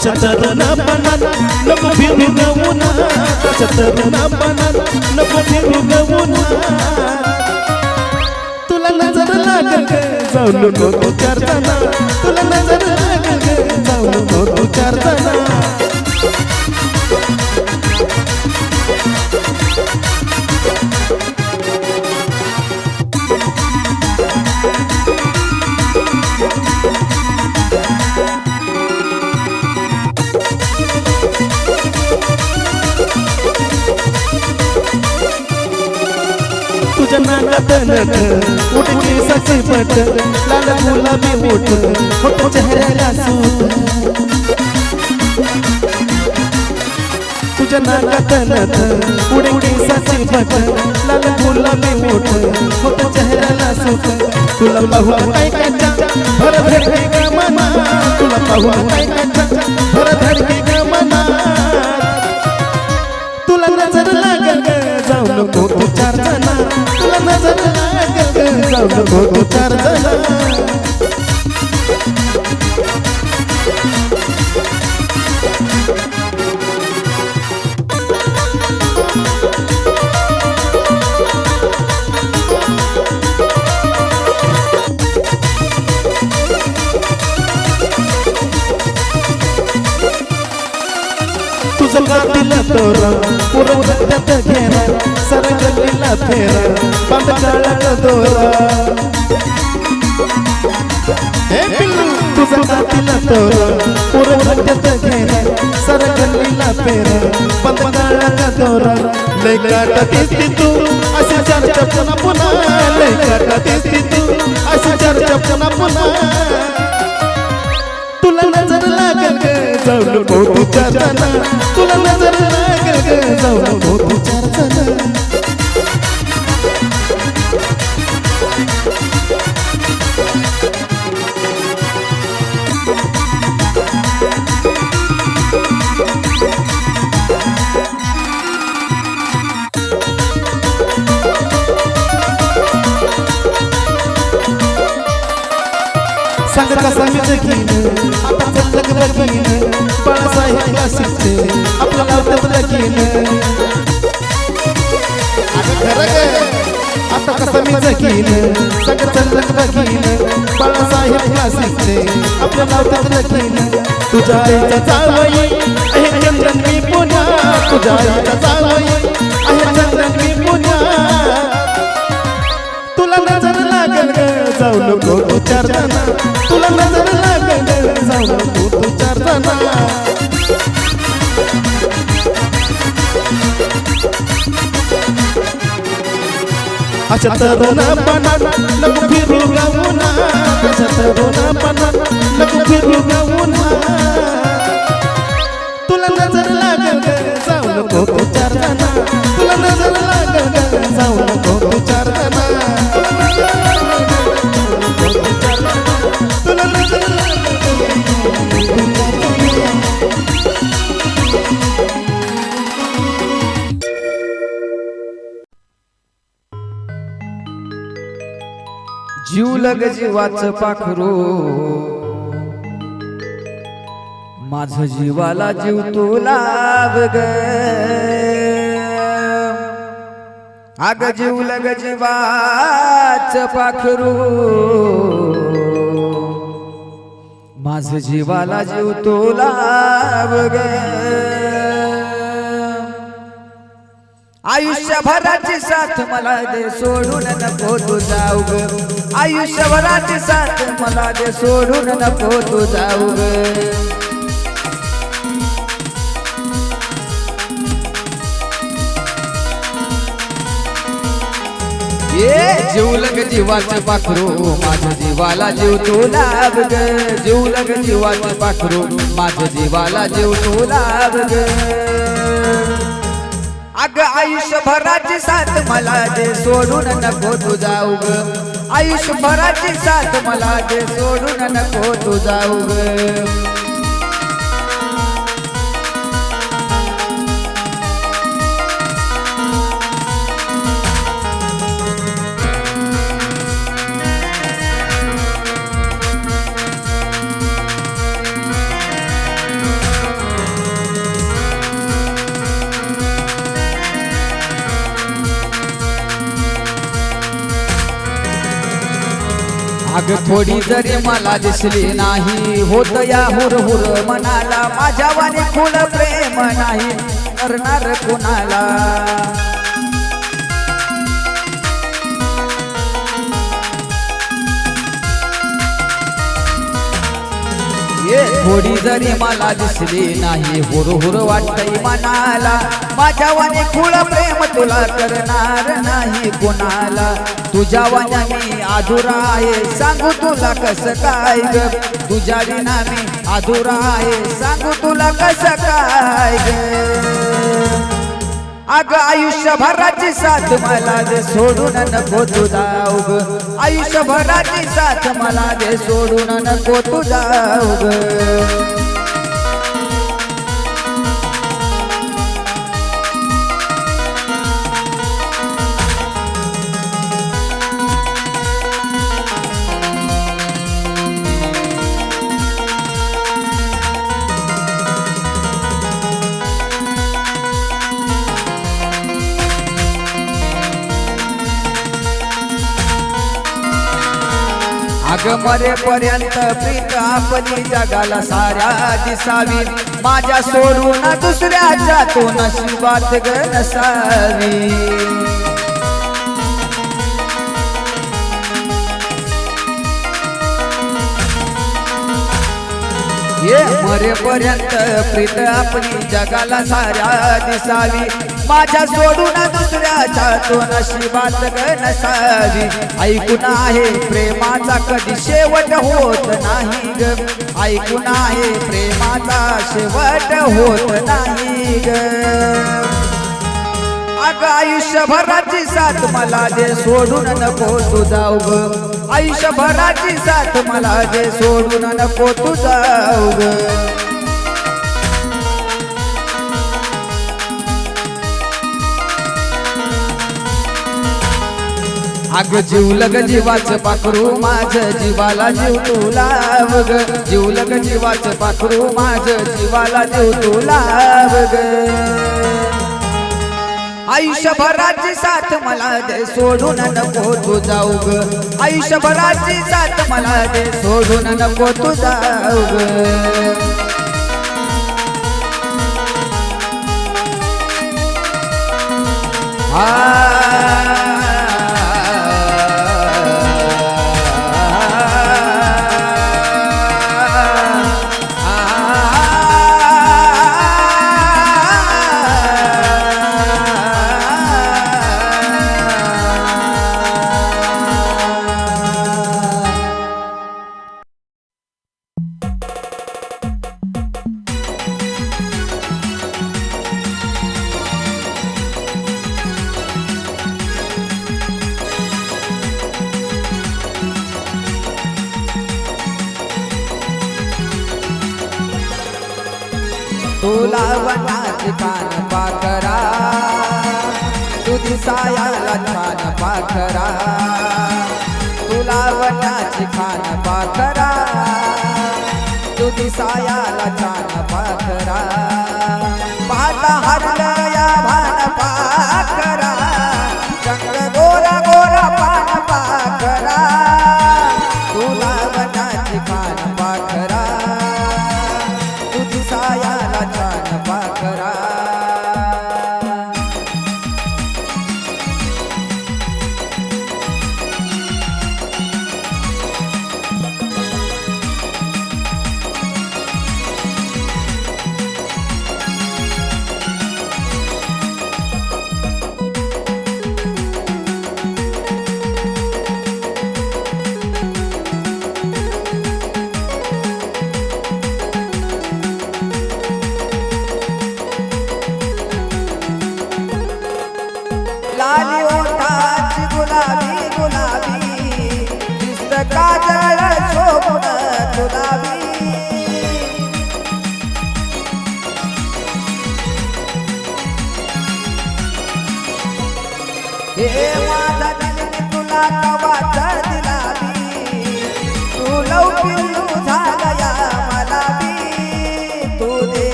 अशा तरुणापणात नको फिरू गवून अशा तरुणापणात नको फिरू गवून तुला नजर लागल ग, जाऊ नको तू चार तुला नजर लागल ग, जाऊ नको तू चार जणा तुझ्या उठली सची लाल गुलाबी ओठ होतो चेहऱ्याला तुझ्या नाकात नथ उडकी सची लाल गुलाबी ओठ होतो चेहऱ्याला सूट तुला पाहून काय काचा भर धडके ग मना. तुला पाहून काय भर ग मना. तुला नजर लागल जाऊ नको तू चार तुला ना गगन जाऊ नको तू चार गातील तोरा पुरवठ्यात घेरा सरगलीला फेरा बांध काळाला दोरा हे पिल्लू तुझं गातील तोरा पुरवठ्यात घेरा सरगलीला फेरा बांध काळाला दोरा लय काटा दिसती तू अशी चर्चा पुन्हा पुन्हा लय काटा दिसती तू अशी चर्चा पुन्हा पुन्हा जाऊ नको तू तुला नजर लागल ग जाऊ कसा मी जगीन. आता चलक बघीन बाळासाहेब क्लासिकचे आपलं लावतात लगीन अगं खरं ग आता कसा मी जगीन? सगळं चलक बघीन बाळासाहेब क्लासिकचे आपलं लावतात लगीन तुझ्या आईचा जावई आहे चंद्रन मी पुण्या तुझ्या आईचा जावई आहे चंद्रन मी पुण्या तुला नजर लागल जाऊ नको जणा तुला नजर लागल जाऊ नको तू चार जणा अशा तरुणापणात नको फिरू गावूना अशा तरुणापणात नको फिरू गावूना तुला नजर लागल जाऊ नको लग जीवाच पाखरू. माझ जीवाला जीव तू लाभ ग. आग जीव लग जीवाच पाखरू. माझ जीवाला जीव तू लाभ ग. आयुष्यभराची साथ मला दे सोडून नको तू जाऊ ग आयुष्यभराची साथ मला दे सोडून नको तू जाऊ ग ये जीव जीवाचं पाखरू माझ्या जीवाला जीव तू लाभ ग. जीवलग जीवाचं पाखरू माझ्या जीवाला जीव तू लाभ ग. अग आयुष्यभराची साथ मला दे सोडून नको तू जाऊ ग आयुष्यभराची साथ मला दे सोडून नको तू जाऊ ग अग थोडी जरी मला दिसली नाही होत या हुर हुर मनाला. माझ्या वाणी प्रेम नाही करणार कुणाला. थोडी जरी मला दिसली नाही हुर हुर वाटतय मनाला. माझ्या वाणी कुळ प्रेम तुला करणार नाही कुणाला. तुझ्या वाण्या मी अधुरा आहे सांगू तुला कस काय ग? तुझ्या विना मी अधुरा आहे सांगू तुला कस काय ग? अग आयुष्यभराची साथ मला दे सोडून नको तू जाऊ ग आयुष्यभराची साथ मला दे सोडून नको तू जाऊ ग अग मरेपर्यंत प्रीत आपली जगाला साऱ्या दिसावी. माझ्या सोडून दुसऱ्याच्या तो नशिबात ग नसावी ये मरेपर्यंत प्रीत आपली जगाला साऱ्या दिसावी. माझ्या सोडून दुसऱ्याच्या तो नशिबात नसावी ऐकून आहे प्रेमाचा कधी शेवट होत नाही ग. ऐकून आहे प्रेमाचा शेवट होत नाही ग. अग आयुष्यभराची साथ मला दे सोडून नको तू जाऊ आयुष्यभराची साथ मला दे सोडून नको तू जाऊ अग जीव लग जीवाच पाखरू माझ जीवाला जीव तुला बघ. जीव लग जीवाच पाखरू माझ जीवाला जीव तुला ग आयुष्यभराची साथ मला दे सोडून नको तू जाऊ ग. आयुष्यभराची साथ मला दे सोडून नको तू जाऊ ग. तुला हरलया हरलं या भान पाखरा गुलाबी गुलाबी दिसत काजळ शोभून गुलाबी.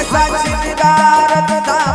असा शिरदार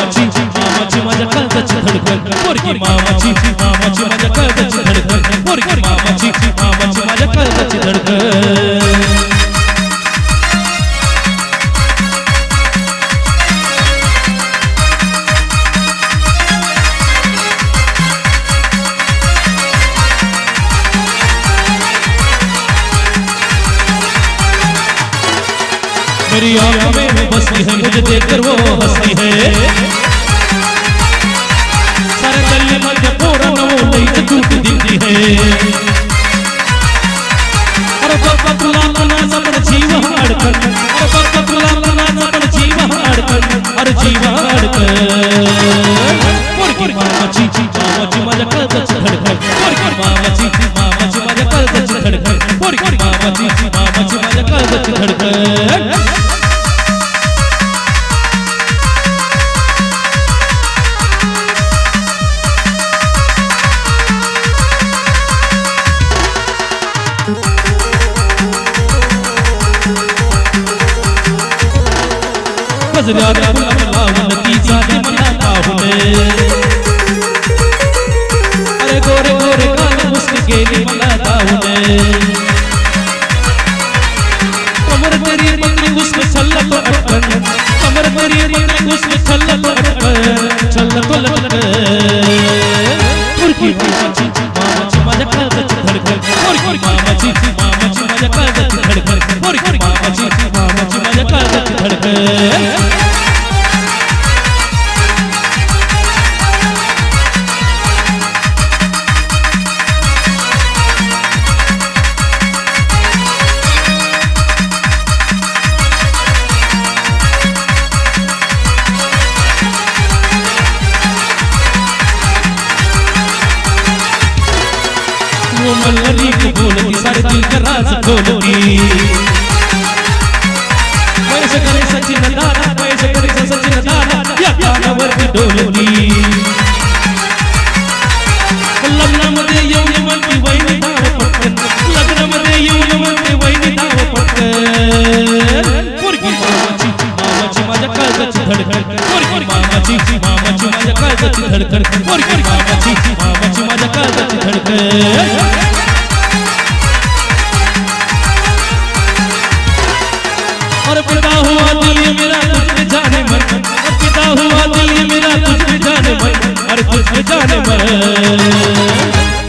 मामाची मामाची माझ्या काळजाची धडधड पोरगी मामाची मामाची माझ्या काळजाची धडधड पोरगी मामाची मामाची माझ्या काळजाची धडधड मुझे देखकर वो हंसती है। सारे गली मध्य पूरा वो नहीं टूट दिखती है। अरे बाबा तुला मनाचा पण जीव अडकन। अरे बाबा तुला मनाचा पण जीव अडकन। अरे जीव अडकन। पोरगी मामाची मामाची माझ्या कळजाची धडधड धडकन पुरकी मामाची मामाची माझ्या काळजाची धडकन काळजाची धडधड पोरगी मामाची मामाची माझ्या काळजाची धडधड पोरगी मामाची मामाची माझ्या काळजाची धडधड और पिता हुआ दिल ये मेरा तुझ पे जाने मन और पिता हुआ दिल ये मेरा तुझ पे जाने मन अरे तुझ पे जाने मन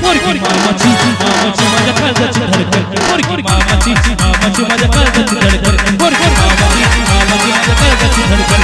पोरगी मामाची मामाची माझ्या काळजाची धडधड पोरगी मामाची मामाची माझ्या काळजाची धडधड पोरगी धडकड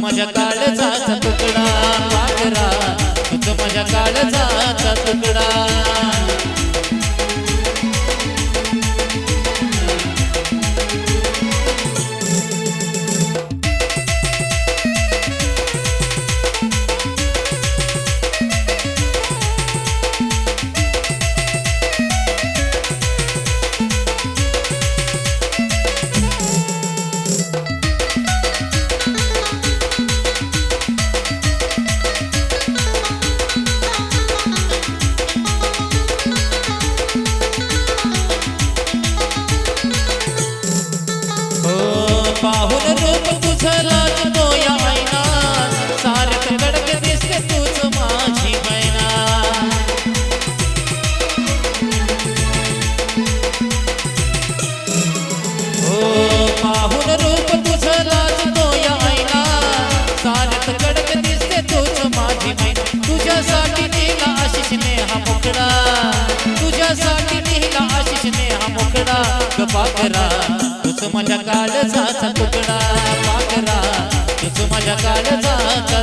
माझ्या काळजाचा तुकडा वाकरा. तुझं माझ्या काळजाचा तुकडा. तुझ्यासाठी नेला आशिष नेहा मोकळा. तुझ्यासाठी नेला आशिष नेहा मोकळा. ग तुझ माझ्या काळजाचा तुकडा. पाखरा तुझ माझ्या काळजाचा